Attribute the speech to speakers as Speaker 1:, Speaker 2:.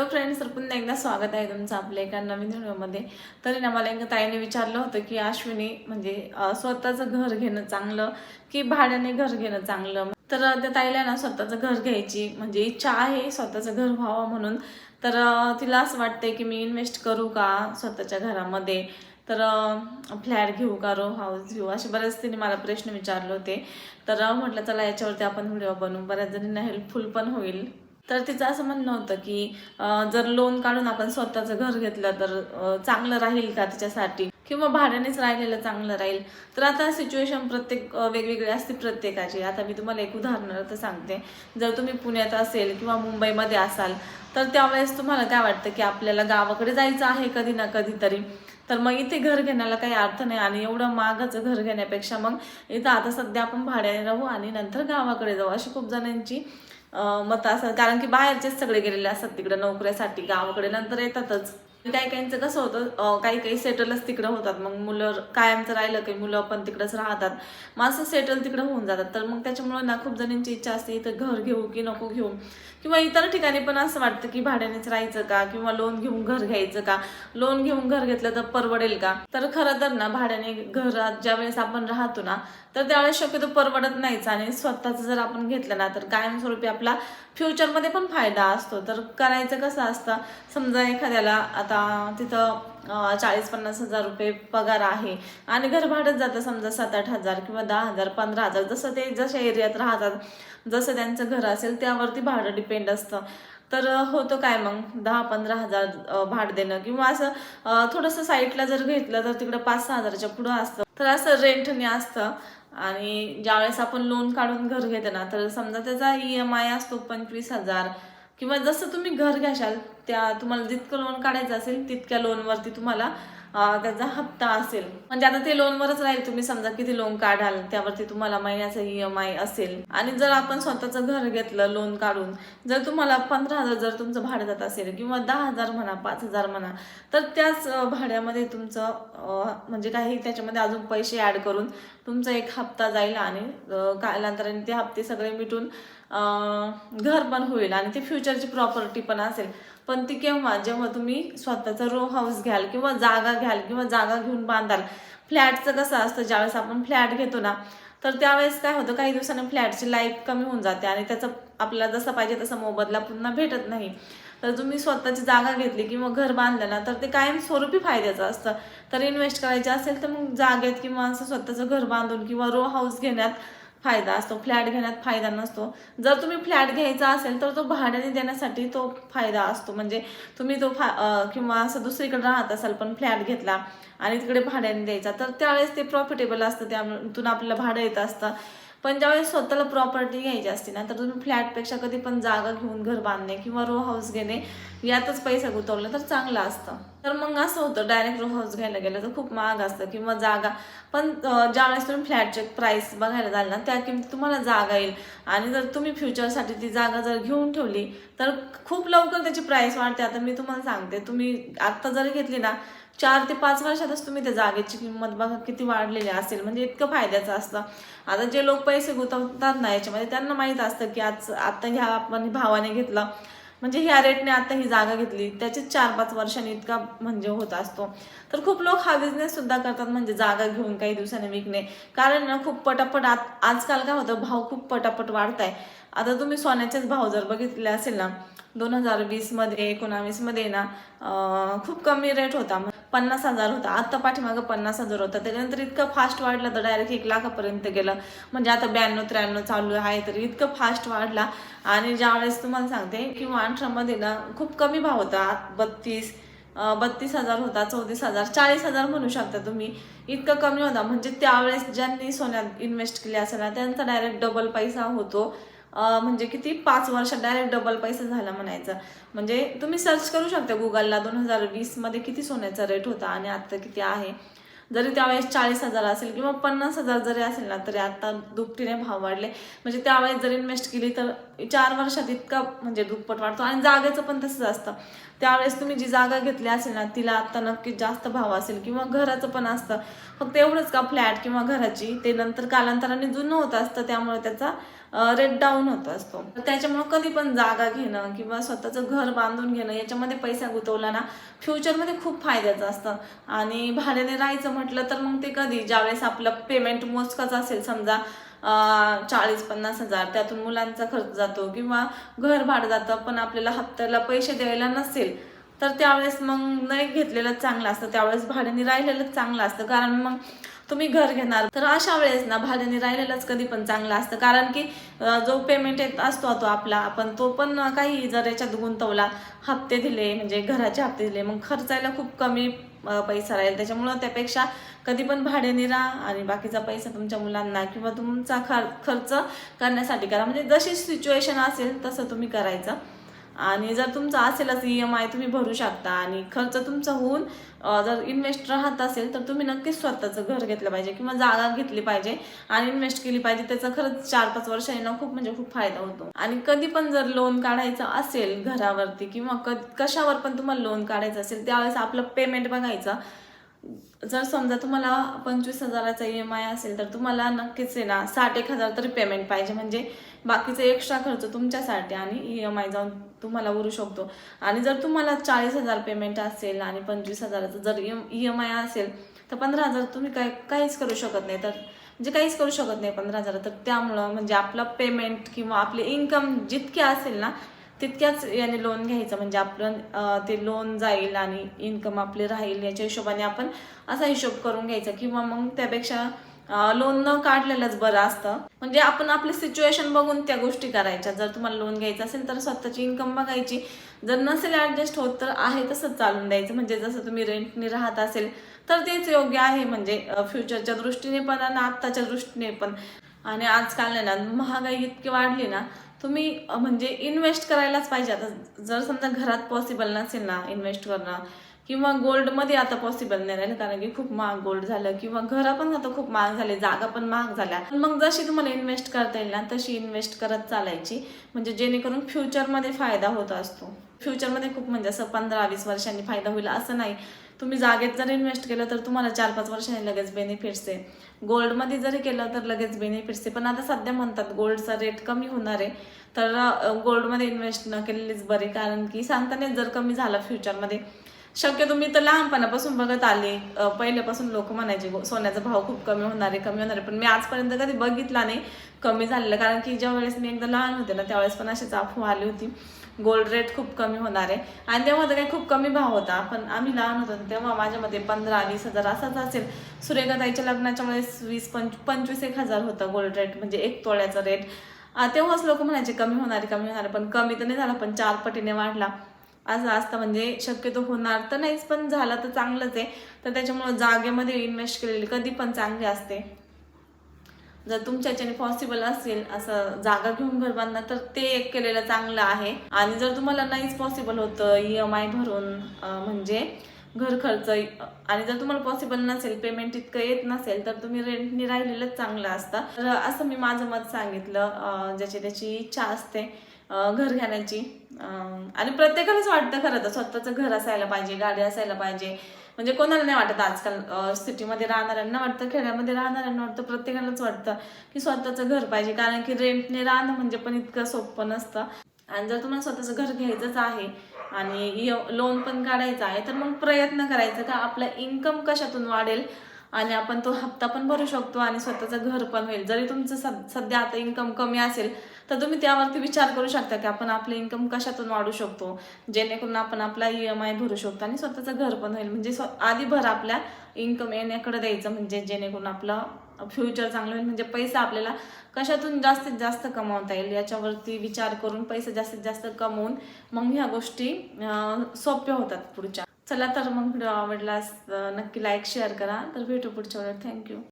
Speaker 1: Hello friends तर पुन्हा एकदा स्वागत आहे तुमचं आपल्या एका नवीन व्हिडिओमध्ये. तरी ना मला एका ताईने विचारलं होतं की अश्विनी म्हणजे स्वतःचं घर घेणं चांगलं की भाड्याने घर घेणं चांगलं? तर त्या ताईला ना स्वतःचं घर घ्यायची म्हणजे इच्छा आहे स्वतःचं घर व्हावं म्हणून. तर तिला असं वाटतंय की मी इन्व्हेस्ट करू का स्वतःच्या घरामध्ये? तर फ्लॅट घेऊ का रो हाऊस घेऊ? असे बरेच तिने मला प्रश्न विचारले होते. तर म्हटलं चला याच्यावरती आपण व्हिडिओ बनवू. बऱ्याच जणींना हेल्पफुल पण होईल. तर तिचं असं म्हणणं होतं की जर लोन काढून आपण स्वतःचं घर घेतलं तर चांगलं राहील का तिच्यासाठी? किंवा भाड्यानेच राहिलेलं चांगलं राहील? तर आता सिच्युएशन प्रत्येक वेगवेगळी असते प्रत्येकाची. आता मी तुम्हाला एक उदाहरणार्थ सांगते. जर तुम्ही पुण्यात असेल किंवा मुंबईमध्ये असाल तर त्यावेळेस तुम्हाला काय वाटतं की आपल्याला गावाकडे जायचं आहे कधी ना कधीतरी तर मग इथे घर घेण्याला काही अर्थ नाही आणि एवढं मागाचं घर घेण्यापेक्षा मग इथं आता सध्या आपण भाड्याने राहू आणि नंतर गावाकडे जाऊ अशी खूप जणांची मत असं कारण की बाहेरचेच सगळे गेलेले असतात तिकडे नोकऱ्यासाठी गावाकडे नंतर येतातच. काही काहींचं कसं होतं काही काही सेटलच तिकडं होतात. मग मुलं कायमचं राहिलं काही मुलं पण तिकडंच राहतात. मग असं सेटल तिकडं होऊन जातात. तर मग त्याच्यामुळे ना खूप जणांची इच्छा असते इथं घर घेऊ की नको घेऊ. किंवा इतर ठिकाणी पण असं वाटतं की भाड्यानेच राहायचं का? किंवा लोन घेऊन घर घ्यायचं का? लोन घेऊन घर घेतलं तर परवडेल का? तर खरं तर ना भाड्याने घरात ज्या वेळेस आपण राहतो ना तर त्यावेळेस शक्यतो परवडत नाहीच. आणि स्वतःचं जर आपण घेतलं ना तर कायमस्वरूपी आपला फ्युचरमध्ये पण फायदा असतो. तर करायचं कसं असतं? समजा एखाद्याला आता तिथं चाळीस पन्नास हजार रुपये पगार आहे. आणि घर भाडंच जातं समजा सात आठ हजार किंवा दहा हजार पंधरा हजार जसं ते जशा एरियात राहतात जसं त्यांचं घर असेल त्यावरती भाडं डिपेंड असतं. तर होतं काय मग? दहा पंधरा हजार अं, भाडं देणं. किंवा असं थोडंसं साईटला जर घेतलं तर तिकडं पाच सहा हजाराच्या पुढं असतं. तर असं रेंटने असतं. आणि ज्यावेळेस आपण लोन काढून घर घेतो ना तर समजा त्याचा ई एम आय असतो पंचवीस हजार. किंवा जसं तुम्ही घर घ्याशाल त्या तुम्हाला जितकं लोन काढायचं असेल तितक्या लोनवरती तुम्हाला त्याचा हप्ता असेल. म्हणजे आता ते लोनवरच राहील तुम्ही समजा किती लोन काढाल त्यावरती तुम्हाला महिन्याचा ई एम आय असेल. आणि जर आपण स्वतःचं घर घेतलं लोन काढून जर तुम्हाला पंधरा हजार जर तुमचं भाडं जात असेल किंवा दहा हजार म्हणा पाच हजार म्हणा तर त्याच भाड्यामध्ये तुमचं म्हणजे काही त्याच्यामध्ये अजून पैसे ॲड करून तुमचा एक हप्ता जाईल आणि कालांतराने ते हप्ते सगळे मिटून घर पण होईल आणि ते फ्युचरची प्रॉपर्टी पण असेल. पण ती केव्हा जेव्हा तुम्ही स्वतःचा रो हाऊस घ्याल किंवा जागा घ्याल किंवा जागा घेऊन बांधाल. फ्लॅटचं कसं असतं ज्यावेळेस आपण फ्लॅट घेतो ना तर त्यावेळेस काय होतं काही दिवसांनी फ्लॅटची लाईफ कमी होऊन जाते आणि त्याचं आपल्याला जसं पाहिजे तसा मोबदला पुन्हा भेटत नाही. तर तुम्ही स्वतःची जागा घेतली किंवा घर बांधलं ना तर ते कायम स्वरूपी फायद्याचं असतं. तर इन्व्हेस्ट करायचं असेल तर मग जागेत किंवा असं स्वतःचं घर बांधून किंवा रो हाऊस घेण्यात फायदा असतो फ्लॅट घेण्यात फायदा नसतो. जर तुम्ही फ्लॅट घ्यायचा असेल तर तो भाड्याने देण्यासाठी तो फायदा असतो. म्हणजे तुम्ही तो फा किंवा असं दुसरीकडे राहत असाल पण फ्लॅट घेतला आणि तिकडे भाड्याने द्यायचा तर त्यावेळेस ते प्रॉफिटेबल असतं. त्यातून आपल्याला भाडं येत असतं. पण ज्यावेळेस स्वतःला प्रॉपर्टी घ्यायची असते ना तर तुम्ही फ्लॅटपेक्षा कधी पण जागा घेऊन घर बांधणे किंवा रो हाऊस घेणे यातच पैसा गुंतवला तर चांगलं असतं. तर मग असं होतं डायरेक्ट रो हाऊस घ्यायला गेलं तर खूप महाग असतं किंवा जागा. पण ज्यावेळेस तुम्ही फ्लॅटचे प्राईस बघायला जाल ना त्या किमती तुम्हाला जागा येईल. आणि जर तुम्ही फ्युचरसाठी ती जागा जर घेऊन ठेवली तर खूप लवकर त्याची प्राईस वाढते. आता मी तुम्हाला सांगते तुम्ही आत्ता जर घेतली ना चार ते पाच वर्षातच तुम्ही त्या जागेची किंमत बघा किती वाढलेली असेल. म्हणजे इतकं फायद्याचं असतं. आता जे लोक पैसे गुंतवतात ना याच्यामध्ये त्यांना माहीत असतं की आज आता ह्या आपण भावाने घेतलं. म्हणजे ह्या रेटने आता ही जागा घेतली. त्याचे चार पाच वर्षांनी इतका म्हणजे होत असतो. तर खूप लोक हा बिझनेस सुद्धा करतात म्हणजे जागा घेऊन काही दिवसांनी विकणे. कारण ना खूप पटापट आत आजकाल काय होतं भाव खूप पटापट वाढत आहे आता तुम्ही सोन्याचेच भाव जर बघितले असेल ना दोन हजार वीसमध्ये एकोणावीसमध्ये ना खूप कमी रेट होता. पन्नास हजार होता. आत्ता पाठीमागं पन्नास हजार होता. त्याच्यानंतर इतकं फास्ट वाढलं तर डायरेक्ट एक लाखापर्यंत गेलं. म्हणजे आता ब्याण्णव त्र्याण्णव चालू आहे. तर इतकं फास्ट वाढला. आणि ज्यावेळेस तुम्हाला सांगते किंवा अठरामध्ये ना खूप कमी भाव होता. बत्तीस बत्तीस हजार होता चौतीस हजार चाळीस हजार म्हणू शकता तुम्ही. इतकं कमी होता. म्हणजे त्यावेळेस ज्यांनी सोन्यात इन्व्हेस्ट केले असेल ना त्यांचा डायरेक्ट डबल पैसा होतो. म्हणजे किती? पाच वर्षात डायरेक्ट डबल पैसा झाला म्हणायचं. म्हणजे तुम्ही सर्च करू शकता गुगलला दोन हजार वीसमध्ये किती सोन्याचा रेट होता आणि आत्ता किती आहे? जरी त्यावेळेस चाळीस हजार असेल किंवा पन्नास हजार जरी असेल ना तरी आत्ता दुपटीने भाव वाढले. म्हणजे त्यावेळेस जर इन्व्हेस्ट केली तर चार वर्षात इतका म्हणजे दुप्पट वाढतो आणि जागेचं पण तसंच असतं. त्यावेळेस तुम्ही जी जागा घेतली असेल ना तिला आत्ता नक्कीच जास्त भाव असेल किंवा घराचं पण असतं. फक्त एवढंच का? फ्लॅट किंवा घराची. ते नंतर कालांतराने जुनं होत असतं त्यामुळे त्याचा रेट डाऊन होत असतो. तर त्याच्यामुळे कधी पण जागा घेणं किंवा स्वतःचं घर बांधून घेणं याच्यामध्ये पैसा गुंतवला ना फ्युचरमध्ये खूप फायद्याचं असतं. आणि भाड्याने राहायचं म्हटलं तर मग ते कधी ज्यावेळेस आपलं पेमेंट मोजकाच असेल समजा चाळीस पन्नास हजार त्यातून मुलांचा खर्च जातो किंवा घर भाडं जातं पण आपल्याला हप्त्याला पैसे द्यायला नसेल तर त्यावेळेस मग नाही घेतलेलं चांगलं असतं. त्यावेळेस भाड्याने राहिलेलं चांगलं असतं. कारण मग तुम्ही घर घेणार. तर अशा वेळेस ना भाड्याने राहिलेलंच कधी पण चांगलं असतं. कारण की जो पेमेंट येत असतो तो आपला आपण तो पण काही जर याच्यात गुंतवला हप्ते दिले म्हणजे घराचे हप्ते दिले मग खर्चायला खूप कमी पैसा राहील. त्याच्यामुळं त्यापेक्षा कधी पण भाड्याने राहा आणि बाकीचा पैसा तुमच्या मुलांना किंवा तुमचा खर्च करण्यासाठी करा. म्हणजे जशी सिच्युएशन असेल तसं तुम्ही करायचं. आणि जर तुमचा असेलच ई एम आय तुम्ही भरू शकता. आणि खर्च तुमचा होऊन जर इन्व्हेस्ट राहत असेल तर तुम्ही नक्कीच स्वतःचं घर घेतलं पाहिजे किंवा जागा घेतली पाहिजे आणि इन्व्हेस्ट केली पाहिजे. त्याचा खरंच चार पाच वर्षांनी ना खूप म्हणजे खूप फायदा होतो. आणि कधी पण जर लोन काढायचं असेल घरावरती किंवा कशावर पण तुम्हाला लोन काढायचं असेल त्यावेळेस आपलं पेमेंट बघायचं. जर समजा तुम्हाला पंचवीस हजाराचा ई एम आय असेल तर तुम्हाला नक्कीच आहे ना साठ एक हजार तरी पेमेंट पाहिजे. म्हणजे बाकीचा एक्स्ट्रा खर्च तुमच्यासाठी आणि ई एम आय जाऊन तुम्हाला उरू शकतो. आणि जर तुम्हाला चाळीस हजार पेमेंट असेल आणि पंचवीस हजाराचं जर ई एम आय असेल तर पंधरा हजार तुम्ही काय काहीच करू शकत नाही. तर म्हणजे काहीच करू शकत नाही पंधरा हजार. तर त्यामुळं म्हणजे आपलं पेमेंट किंवा आपले इन्कम जितके असेल ना तितक्याच याने लोन घ्यायचं. म्हणजे आपलं ते लोन जाईल आणि इन्कम आपले राहील याच्या हिशोबाने आपण असा हिशोब करून घ्यायचा. किंवा मग त्यापेक्षा लोन न काढलेलंच बरं असतं. म्हणजे आपण आपली सिच्युएशन बघून त्या गोष्टी करायच्या. जर तुम्हाला लोन घ्यायचं असेल तर स्वतःची इन्कम बघायची. जर नसेल ॲडजस्ट होत तर आहे तसंच चालून द्यायचं. म्हणजे जसं तुम्ही रेंटने राहत असेल तर तेच योग्य आहे. म्हणजे फ्युचरच्या दृष्टीने पण आणि आत्ताच्या दृष्टीने पण. आणि आजकाल ना महागाई इतकी वाढली ना तुम्ही म्हणजे इन्व्हेस्ट करायलाच पाहिजे. आता जर समजा घरात पॉसिबल नसेल ना इन्व्हेस्ट करणं किंवा गोल्डमध्ये आता पॉसिबल नाही राहिलं कारण की खूप महाग गोल्ड झालं किंवा घरं पण आता खूप महाग झाले जागा पण महाग झाल्या. पण मग जशी तुम्हाला इन्व्हेस्ट करता येईल ना तशी इन्व्हेस्ट करत चालायची. म्हणजे जेणेकरून फ्युचरमध्ये फायदा होत असतो. फ्युचरमध्ये खूप म्हणजे असं पंधरा वीस वर्षांनी फायदा होईल असं नाही. तुम्ही जागेत जर इन्व्हेस्ट केलं तर तुम्हाला चार पाच वर्षांनी लगेच बेनिफिट्स आहे. गोल्डमध्ये जरी केलं तर लगेच बेनिफिट्स आहे. पण आता सध्या म्हणतात गोल्डचा रेट कमी होणार आहे. तर गोल्डमध्ये इन्व्हेस्ट न केलेलीच बरी. कारण की सांगताना जर कमी झाला फ्युचरमध्ये शक्यतो मी तर लहानपणापासून बघत आले. पहिल्यापासून लोक म्हणायचे सोन्याचा भाव खूप कमी होणार आहे कमी होणार आहे. पण मी आजपर्यंत कधी बघितला नाही कमी झालेलं. कारण की ज्या वेळेस मी एकदा लहान होते ना त्यावेळेस पण अशीच अफवा आली होती. गोल्ड रेट खूप कमी होणार आहे. आणि तेव्हा तर काही खूप कमी भाव होता. पण आम्ही लहान होतो तेव्हा माझ्या मते पंधरा वीस हजार असाच असेल. सूर्यगताईच्या लग्नाच्या वेळेस वीस पंच पंचवीस एक हजार होता गोल्ड रेट म्हणजे एक तोळ्याचा रेट. तेव्हाच लोक म्हणायचे कमी होणार कमी होणार पण कमी तर नाही झाला पण चार पटीने वाढला. असं असतं. म्हणजे शक्यतो होणार तर नाहीच पण झालं तर चांगलंच आहे. तर त्याच्यामुळं जागेमध्ये इन्व्हेस्ट केलेली कधी पण चांगली असते. जर तुमच्या याच्याने पॉसिबल असेल असं जागा घेऊन घर बांधणं तर ते एक केलेलं चांगलं आहे. आणि जर तुम्हाला नाहीच पॉसिबल होतं ई एम आय भरून म्हणजे घर खर्च आणि जर तुम्हाला पॉसिबल नसेल पेमेंट इतकं येत नसेल तर तुम्ही रेंटनी राहिलेलंच चांगलं असतं. तर असं मी माझं मत सांगितलं ज्याची त्याची इच्छा असते. घर घेण्याची. आणि प्रत्येकालाच वाटतं खरं तर स्वतःचं घर असायला पाहिजे गाडी असायला पाहिजे. म्हणजे कोणाला नाही वाटत आजकाल सिटीमध्ये राहणाऱ्यांना वाटतं खेड्यामध्ये राहणाऱ्यांना वाटतं प्रत्येकालाच वाटतं की स्वतःचं घर पाहिजे. कारण की रेंटने राहणं म्हणजे पण इतकं सोपं नसतं. आणि जर तुम्हाला स्वतःचं घर घ्यायचंच आहे आणि लोन पण काढायचं आहे तर मग प्रयत्न करायचा का आपला इन्कम कशातून वाढेल? आणि आपण तो हप्ता पण भरू शकतो आणि स्वतःचं घर पण होईल. जरी तुमचं सध्या आता इन्कम कमी असेल तर तुम्ही त्यावरती विचार करू शकता की आपण आपलं इन्कम कशातून वाढू शकतो? जेणेकरून आपण आपला ई एम आय भरू शकतो आणि स्वतःचं घर पण होईल. म्हणजे स्व- आधी भर आपल्या इन्कम येण्याकडे द्यायचं म्हणजे जेणेकरून आपलं फ्युचर चांगलं होईल. म्हणजे पैसा आपल्याला कशातून जास्तीत जास्त कमावता येईल याच्यावरती विचार करून पैसे जास्तीत जास्त कमवून मग ह्या गोष्टी सोप्या होतात पुढच्या. चला तर मग व्हिडिओ आवडल्यास नक्की लाईक शेअर करा. तर भेटू पुढच्या वेळेला थँक्यू